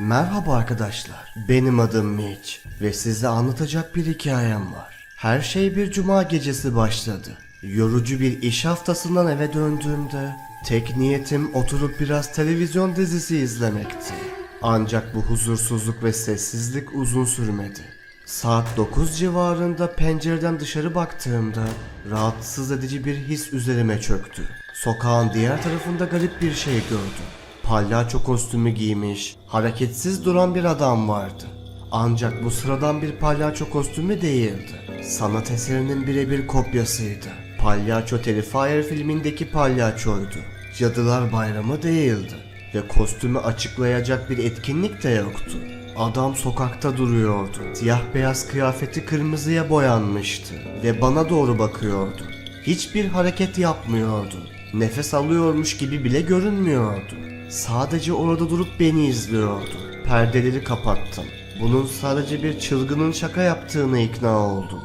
Merhaba arkadaşlar. Benim adım Mitch ve size anlatacak bir hikayem var. Her şey bir cuma gecesi başladı. Yorucu bir iş haftasından eve döndüğümde tek niyetim oturup biraz televizyon dizisi izlemekti. Ancak bu huzursuzluk ve sessizlik uzun sürmedi. Saat 9 civarında pencereden dışarı baktığımda rahatsız edici bir his üzerime çöktü. Sokağın diğer tarafında garip bir şey gördüm. Palyaço kostümü giymiş, hareketsiz duran bir adam vardı. Ancak bu sıradan bir palyaço kostümü değildi. Sanat eserinin birebir kopyasıydı. Palyaço Terrifier filmindeki palyaçoydu. Cadılar Bayramı değildi. Ve kostümü açıklayacak bir etkinlik de yoktu. Adam sokakta duruyordu. Siyah beyaz kıyafeti kırmızıya boyanmıştı ve bana doğru bakıyordu. Hiçbir hareket yapmıyordu. Nefes alıyormuş gibi bile görünmüyordu. Sadece orada durup beni izliyordu. Perdeleri kapattım. Bunun sadece bir çılgının şaka yaptığına ikna oldum.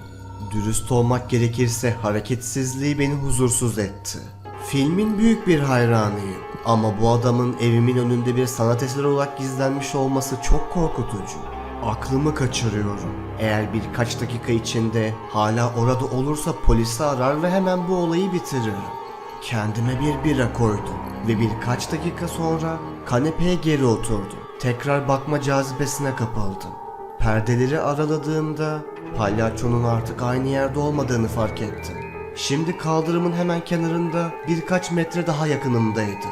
Dürüst olmak gerekirse hareketsizliği beni huzursuz etti. Filmin büyük bir hayranıyım ama bu adamın evimin önünde bir sanat eseri olarak gizlenmiş olması çok korkutucu. Aklımı kaçırıyorum. Eğer birkaç dakika içinde hala orada olursa polisi arar ve hemen bu olayı bitiririm. Kendime bir bira koydum ve birkaç dakika sonra kanepeye geri oturdum. Tekrar bakma cazibesine kapıldım. Perdeleri araladığımda palyaçonun artık aynı yerde olmadığını fark ettim. Şimdi kaldırımın hemen kenarında birkaç metre daha yakınımdaydı.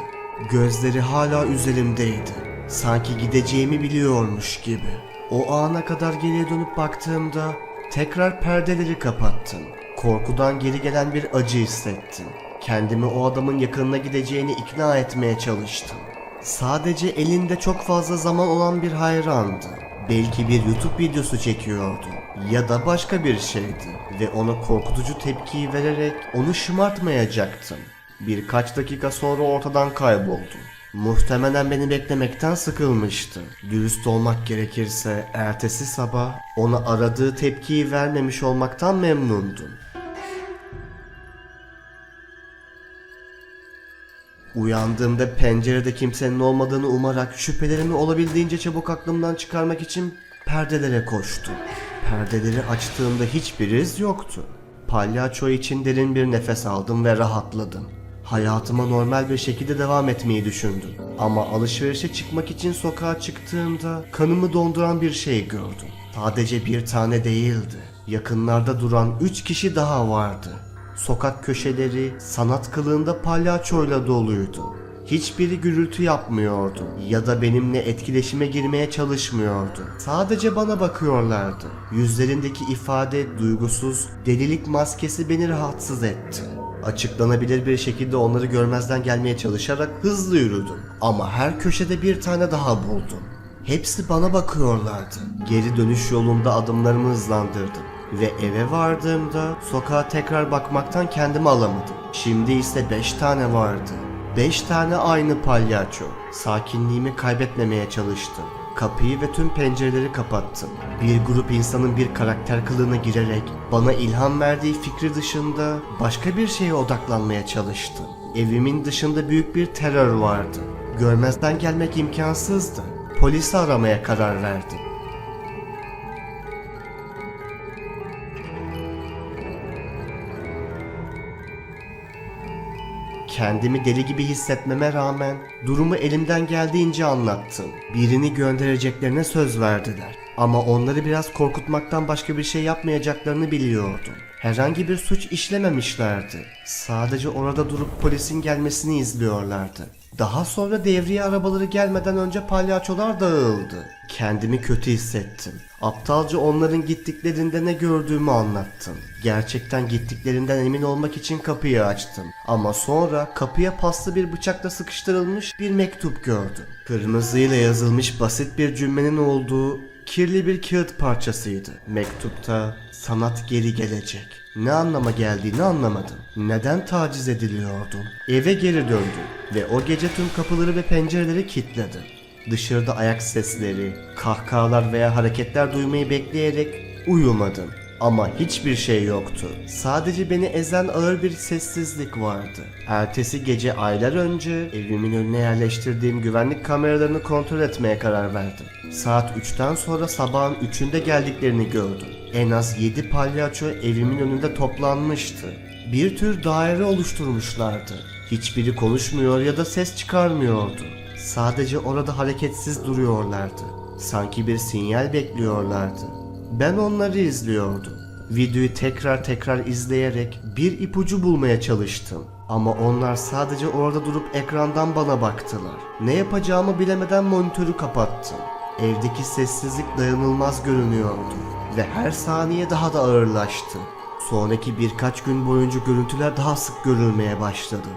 Gözleri hala üzerimdeydi. Sanki gideceğimi biliyormuş gibi. O ana kadar geriye dönüp baktığımda tekrar perdeleri kapattım. Korkudan geri gelen bir acı hissettim. Kendimi o adamın yakınına gideceğini ikna etmeye çalıştım. Sadece elinde çok fazla zaman olan bir hayrandı. Belki bir YouTube videosu çekiyordu ya da başka bir şeydi ve ona korkutucu tepkiyi vererek onu şımartmayacaktım. Birkaç dakika sonra ortadan kayboldu. Muhtemelen beni beklemekten sıkılmıştı. Dürüst olmak gerekirse ertesi sabah ona aradığı tepkiyi vermemiş olmaktan memnundum. Uyandığımda pencerede kimsenin olmadığını umarak şüphelerimi olabildiğince çabuk aklımdan çıkarmak için perdelere koştum. Perdeleri açtığımda hiçbir iz yoktu. Palyaço için derin bir nefes aldım ve rahatladım. Hayatıma normal bir şekilde devam etmeyi düşündüm. Ama alışverişe çıkmak için sokağa çıktığımda kanımı donduran bir şey gördüm. Sadece bir tane değildi. Yakınlarda duran üç kişi daha vardı. Sokak köşeleri sanat kılığında palyaçoyla doluydu. Hiçbiri gürültü yapmıyordu ya da benimle etkileşime girmeye çalışmıyordu. Sadece bana bakıyorlardı. Yüzlerindeki ifade duygusuz, delilik maskesi beni rahatsız etti. Açıklanabilir bir şekilde onları görmezden gelmeye çalışarak hızlı yürüdüm. Ama her köşede bir tane daha buldum. Hepsi bana bakıyorlardı. Geri dönüş yolunda adımlarımı hızlandırdım ve eve vardığımda sokağa tekrar bakmaktan kendimi alamadım. Şimdi ise 5 tane vardı. 5 tane aynı palyaço. Sakinliğimi kaybetmemeye çalıştım. Kapıyı ve tüm pencereleri kapattım. Bir grup insanın bir karakter kılığına girerek bana ilham verdiği fikri dışında başka bir şeye odaklanmaya çalıştım. Evimin dışında büyük bir terör vardı. Görmezden gelmek imkansızdı. Polisi aramaya karar verdim. Kendimi deli gibi hissetmeme rağmen durumu elimden geldiğince anlattım. Birini göndereceklerine söz verdiler. Ama onları biraz korkutmaktan başka bir şey yapmayacaklarını biliyordum. Herhangi bir suç işlememişlerdi. Sadece orada durup polisin gelmesini izliyorlardı. Daha sonra devriye arabaları gelmeden önce palyaçolar dağıldı. Kendimi kötü hissettim. Aptalca onların gittiklerinde ne gördüğümü anlattım. Gerçekten gittiklerinden emin olmak için kapıyı açtım. Ama sonra kapıya paslı bir bıçakla sıkıştırılmış bir mektup gördüm. Kırmızıyla yazılmış basit bir cümlenin olduğu kirli bir kağıt parçasıydı. Mektupta sanat geri gelecek. Ne anlama geldiğini anlamadım. Neden taciz ediliyordum? Eve geri döndüm ve o gece tüm kapıları ve pencereleri kilitledim. Dışarıda ayak sesleri, kahkahalar veya hareketler duymayı bekleyerek uyumadım. Ama hiçbir şey yoktu. Sadece beni ezen ağır bir sessizlik vardı. Ertesi gece aylar önce evimin önüne yerleştirdiğim güvenlik kameralarını kontrol etmeye karar verdim. Saat 3'ten sonra sabahın 3'ünde geldiklerini gördüm. En az 7 palyaço evimin önünde toplanmıştı. Bir tür daire oluşturmuşlardı. Hiçbiri konuşmuyor ya da ses çıkarmıyordu. Sadece orada hareketsiz duruyorlardı. Sanki bir sinyal bekliyorlardı. Ben onları izliyordum. Videoyu tekrar tekrar izleyerek bir ipucu bulmaya çalıştım. Ama onlar sadece orada durup ekrandan bana baktılar. Ne yapacağımı bilemeden monitörü kapattım. Evdeki sessizlik dayanılmaz görünüyordu ve her saniye daha da ağırlaştı. Sonraki birkaç gün boyunca görüntüler daha sık görülmeye başladı.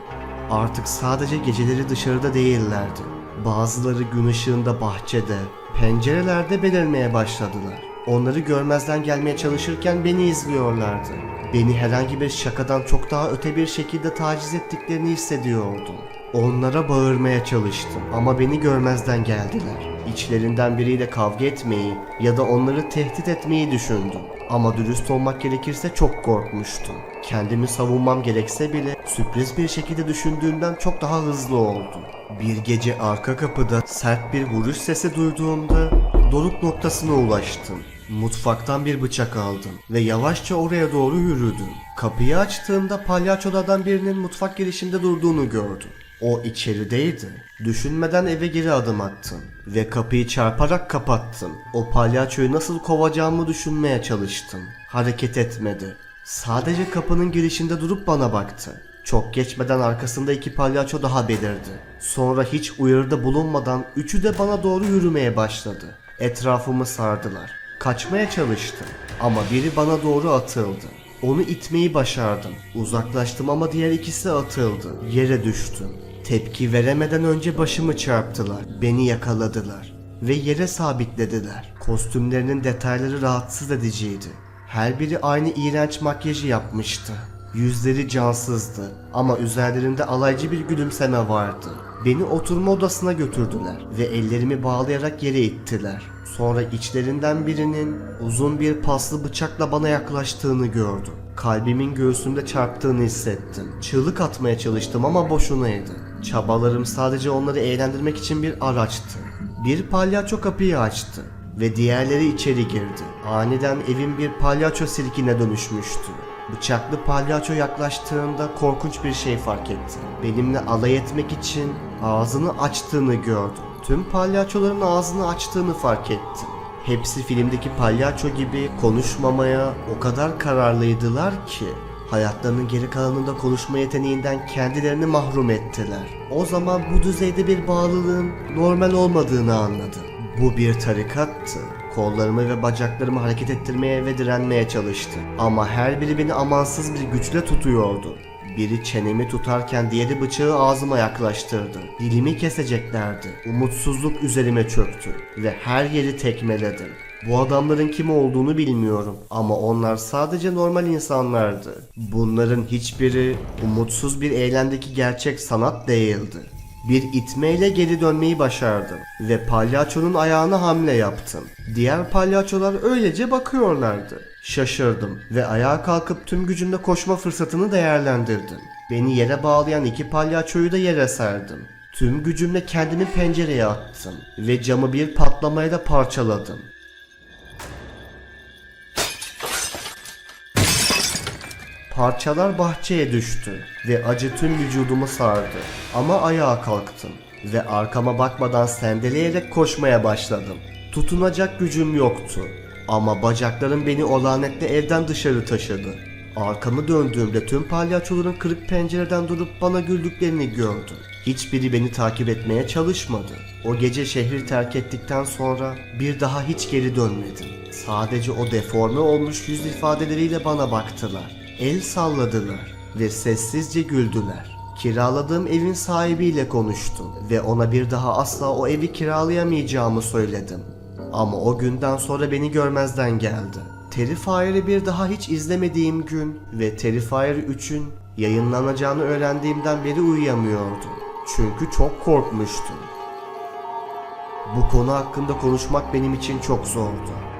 Artık sadece geceleri dışarıda değillerdi. Bazıları gün ışığında bahçede, pencerelerde belirmeye başladılar. Onları görmezden gelmeye çalışırken beni izliyorlardı. Beni herhangi bir şakadan çok daha öte bir şekilde taciz ettiklerini hissediyordum. Onlara bağırmaya çalıştım ama beni görmezden geldiler. İçlerinden biriyle kavga etmeyi ya da onları tehdit etmeyi düşündüm. Ama dürüst olmak gerekirse çok korkmuştum. Kendimi savunmam gerekse bile sürpriz bir şekilde düşündüğümden çok daha hızlı oldum. Bir gece arka kapıda sert bir vuruş sesi duyduğumda doruk noktasına ulaştım. Mutfaktan bir bıçak aldım ve yavaşça oraya doğru yürüdüm. Kapıyı açtığımda palyaçolardan birinin mutfak girişinde durduğunu gördüm. O içerideydi. Düşünmeden eve geri adım attım ve kapıyı çarparak kapattım. O palyaçoyu nasıl kovacağımı düşünmeye çalıştım. Hareket etmedi. Sadece kapının girişinde durup bana baktı. Çok geçmeden arkasında iki palyaço daha belirdi. Sonra hiç uyarıda bulunmadan üçü de bana doğru yürümeye başladı. Etrafımı sardılar. Kaçmaya çalıştım ama biri bana doğru atıldı. Onu itmeyi başardım. Uzaklaştım ama diğer ikisi atıldı. Yere düştüm. Tepki veremeden önce başımı çarptılar. Beni yakaladılar ve yere sabitlediler. Kostümlerinin detayları rahatsız ediciydi. Her biri aynı iğrenç makyajı yapmıştı. Yüzleri cansızdı ama üzerlerinde alaycı bir gülümseme vardı. Beni oturma odasına götürdüler ve ellerimi bağlayarak yere ittiler. Sonra içlerinden birinin uzun bir paslı bıçakla bana yaklaştığını gördüm. Kalbimin göğsümde çarptığını hissettim. Çığlık atmaya çalıştım ama boşunaydı. Çabalarım sadece onları eğlendirmek için bir araçtı. Bir palyaço kapıyı açtı ve diğerleri içeri girdi. Aniden evin bir palyaço sirkine dönüşmüştü. Bıçaklı palyaço yaklaştığında korkunç bir şey fark ettim. Benimle alay etmek için ağzını açtığını gördüm. Tüm palyaçoların ağzını açtığını fark ettim. Hepsi filmdeki palyaço gibi konuşmamaya o kadar kararlıydılar ki hayatlarının geri kalanında konuşma yeteneğinden kendilerini mahrum ettiler. O zaman bu düzeyde bir bağlılığın normal olmadığını anladım. Bu bir tarikattı. Kollarımı ve bacaklarımı hareket ettirmeye ve direnmeye çalıştı. Ama her biri beni amansız bir güçle tutuyordu. Biri çenemi tutarken diğeri bıçağı ağzıma yaklaştırdı. Dilimi keseceklerdi. Umutsuzluk üzerime çöktü ve her yeri tekmeledim. Bu adamların kim olduğunu bilmiyorum ama onlar sadece normal insanlardı. Bunların hiçbiri umutsuz bir eylemdeki gerçek sanat değildi. Bir itmeyle geri dönmeyi başardım ve palyaçonun ayağına hamle yaptım. Diğer palyaçolar öylece bakıyorlardı. Şaşırdım ve ayağa kalkıp tüm gücümle koşma fırsatını değerlendirdim. Beni yere bağlayan iki palyaçoyu da yere serdim. Tüm gücümle kendimi pencereye attım ve camı bir patlamayla parçaladım. Parçalar bahçeye düştü ve acı tüm vücudumu sardı. Ama ayağa kalktım ve arkama bakmadan sendeleyerek koşmaya başladım. Tutunacak gücüm yoktu. Ama bacaklarım beni o evden dışarı taşıdı. Arkamı döndüğümde tüm palyaçoların kırık pencereden durup bana güldüklerini gördüm. Hiçbiri beni takip etmeye çalışmadı. O gece şehri terk ettikten sonra bir daha hiç geri dönmedim. Sadece o deforme olmuş yüz ifadeleriyle bana baktılar. El salladılar ve sessizce güldüler. Kiraladığım evin sahibiyle konuştum ve ona bir daha asla o evi kiralayamayacağımı söyledim. Ama o günden sonra beni görmezden geldi. Terrifier'ı bir daha hiç izlemediğim gün ve Terrifier 3'ün yayınlanacağını öğrendiğimden beri uyuyamıyordum. Çünkü çok korkmuştum. Bu konu hakkında konuşmak benim için çok zordu.